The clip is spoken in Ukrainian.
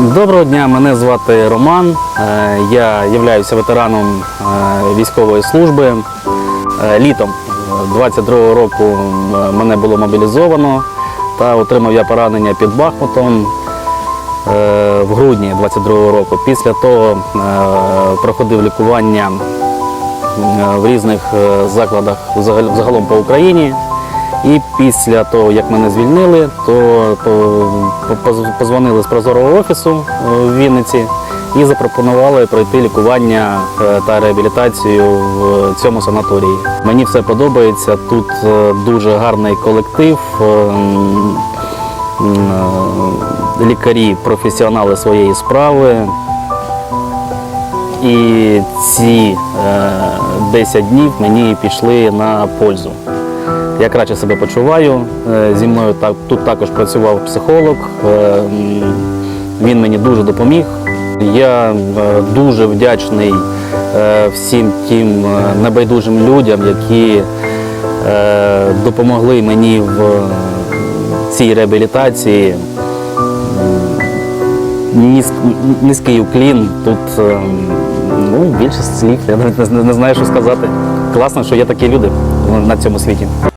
Доброго дня, мене звати Роман. Е, Я являюся ветераном е, військової служби. Е, Літом 22-го року мене було мобілізовано та отримав я поранення під Бахмутом в грудні 22-го року. Після того проходив лікування в різних закладах загалом по Україні. І після того, як мене звільнили, то по- по- позвонили з прозорого офісу е, в Вінниці і запропонували пройти лікування е, та реабілітацію в цьому санаторії. Мені все подобається. Тут е, дуже гарний колектив. Лікарі, професіонали своєї справи. І ці е, 10 днів мені пішли на пользу. Я краще себе почуваю. Е, Зі мною так, тут також працював психолог. Е, Він мені дуже допоміг. Я е, дуже вдячний всім тим небайдужим людям, які допомогли мені в цій реабілітації. Низький уклін. Тут ну, більше слів. Я навіть не знаю, що сказати. Класно, що є такі люди на цьому світі.